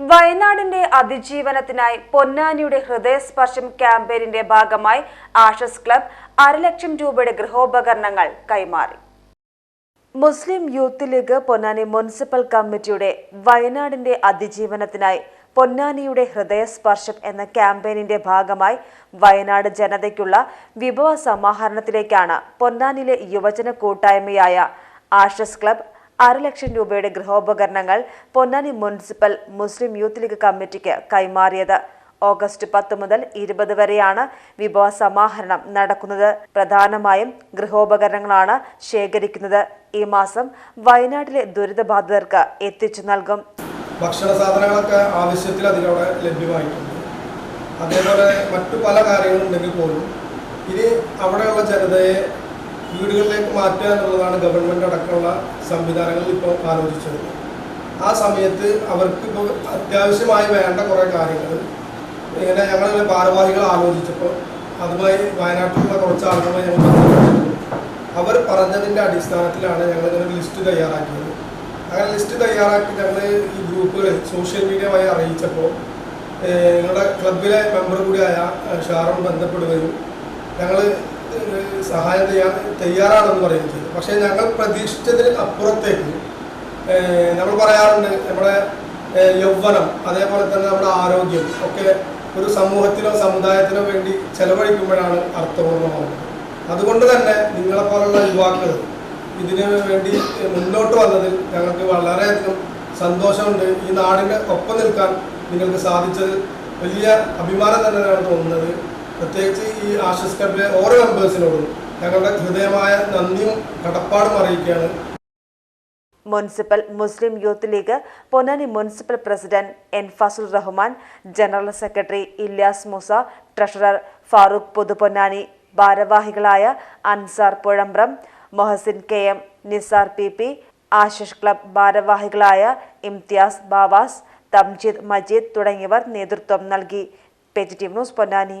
വയനാടിന്റെ അതിജീവനത്തിനായി പൊന്നാനിയുടെ ഹൃദയസ്പർശം ക്യാമ്പയിനിന്റെ ഭാഗമായി Ashes club അരലക്ഷം രൂപയുടെ ഗൃഹോപകരണങ്ങൾ കൈമാറി. Muslim Youth League Ponnani municipal കമ്മിറ്റിയുടെ വയനാടിന്റെ അതിജീവനത്തിനായി പൊന്നാനിയുടെ ഹൃദയസ്പർശം എന്ന ക്യാമ്പയിനിന്റെ ഭാഗമായി വയനാട് ജനതയ്ക്കുള്ള വിഭവ സമാഹരണത്തിലേക്കാണ് പൊന്നാനിയിലെ യുവജന കൂട്ടായ്മയായ ആഷസ് ക്ലബ് അരലക്ഷം രൂപയുടെ ഗൃഹോപകരണങ്ങൾ Ponnani municipal Muslim Youth League കമ്മിറ്റിക്ക് കൈമാറിയത്. ഓഗസ്റ്റ് പത്ത് മുതൽ ഇരുപത് വരെയാണ് വിഭവ സമാഹരണം നടക്കുന്നത്. പ്രധാനമായും ഗൃഹോപകരണങ്ങളാണ് ശേഖരിക്കുന്നത്. ഈ മാസം വയനാട്ടിലെ ദുരിതബാധിതർക്ക് എത്തിച്ചു നൽകും. ഭക്ഷണ സാധനങ്ങളൊക്കെ ആവശ്യത്തിൽ അതിലൂടെ ലഭ്യമായിട്ടുണ്ട്. അതേപോലെ മറ്റു പല കാര്യങ്ങളുണ്ടെങ്കിൽ പോലും ഇനി അവിടെയുള്ള ജനതയെ വീടുകളിലേക്ക് മാറ്റുക എന്നുള്ളതാണ് ഗവൺമെന്റ് അടക്കമുള്ള സംവിധാനങ്ങൾ ഇപ്പോൾ ആലോചിച്ചത്. ആ സമയത്ത് അവർക്ക് ഇപ്പോൾ അത്യാവശ്യമായി വേണ്ട കുറേ കാര്യങ്ങൾ. ഇങ്ങനെ ഞങ്ങൾ ഭാരവാഹികൾ ആലോചിച്ചപ്പോൾ അതുമായി വയനാട്ടിലുള്ള കുറച്ച് ആളുകളുമായി ഞങ്ങൾ അവർ പറഞ്ഞതിന്റെ അടിസ്ഥാനത്തിലാണ് ഞങ്ങൾ ഇങ്ങനെ ലിസ്റ്റ് തയ്യാറാക്കിയത്. അങ്ങനെ ലിസ്റ്റ് തയ്യാറാക്കി ഞങ്ങൾ ഈ ഗ്രൂപ്പുകളെ സോഷ്യൽ മീഡിയ വഴി അറിയിച്ചപ്പോൾ ഞങ്ങളുടെ ക്ലബിലെ മെമ്പർ കൂടിയായ ഷാറും ബന്ധപ്പെടുകയും സഹായം ചെയ്യാൻ തയ്യാറാണെന്ന് പറയുകയും ചെയ്തു പക്ഷേ ഞങ്ങൾ പ്രതീക്ഷിച്ചതിന് അപ്പുറത്തേക്ക് നമ്മൾ പറയാറുണ്ട് നമ്മുടെ യൗവനം അതേപോലെ തന്നെ നമ്മുടെ ആരോഗ്യം ഒക്കെ ഒരു സമൂഹത്തിനോ സമുദായത്തിനോ വേണ്ടി ചെലവഴിക്കുമ്പോഴാണ് അർത്ഥപൂർണമാകുന്നത് അതുകൊണ്ട് തന്നെ നിങ്ങളെപ്പോലുള്ള യുവാക്കൾ ഇതിനു വേണ്ടി മുന്നോട്ട് വന്നതിൽ ഞങ്ങൾക്ക് വളരെയധികം സന്തോഷമുണ്ട്. ഈ നാടിന് ഒപ്പം നിൽക്കാൻ നിങ്ങൾക്ക് സാധിച്ചത് വലിയ അഭിമാനം തന്നെയാണ് തോന്നുന്നത്. പ്രത്യേകിച്ച് ഈ ആശിസ് ക്ലബിലെ ഓരോ മെമ്പേഴ്സിനോടും ഞങ്ങളുടെ ഹൃദയമായ നന്ദിയും കടപ്പാടും അറിയിക്കുകയാണ്. Municipal Muslim youth league Ponnani municipal president N Fasul Rahman general secretary Ilyas Moosa treasurer Farooq Puthuponnani ഭാരവാഹികളായ Ansar Puzhambram Mohsin K M Nizar P P Ashish club ഭാരവാഹികളായ ഇംതിയാസ് ബാവാസ് തംജിദ് മജീദ് തുടങ്ങിയവർ നേതൃത്വം നൽകി. Positive news Ponnani.